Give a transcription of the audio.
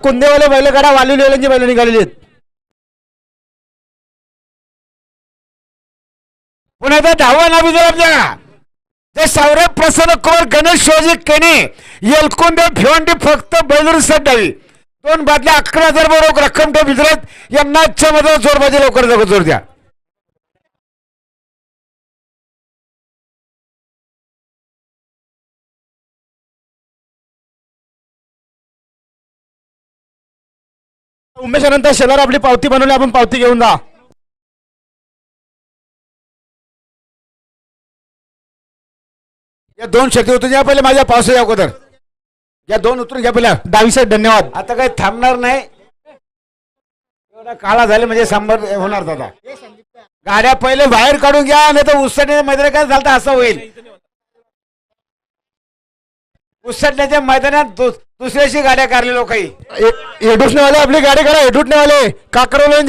कुंदेवाले बैलगाडा वालिवलेल्यांची बैल निघालेली आहेत. पुण्याचा धावा नाबी आपल्या ते सौरभ प्रसन्न कुमार गणेश शिवाजी केने येलकुंदे भिवंडी फक्त बैलूर द्यावी दोन बादल्या अकरा हजार बरोबर रक्कम ठेव विजरत यांना आजच्या मध्ये जोरबाजी लवकर लवकर जोर द्या. उमेशानंतर शेलार आपली पावती बनवली आपण पावती घेऊन जा. या दोन शक्ती उतरून या पहिले माझ्या पावसाच्या अगोदर. या दोन उतरून घ्या पहिल्या डावी साईड धन्यवाद. आता काही थांबणार नाही. एवढा काळा झाले म्हणजे सांबर होणार दादा. गाड्या पहिले बाहेर काढून घ्या नाही तर उसटण्याच्या मैदानात काय झालं तर असं होईल. उसटण्याच्या मैदानात दु- दुसऱ्याशी गाड्या काढले लोकही एडुटनेवाले आपली गाडी करा एडुटनेवाले काकरवल्यांची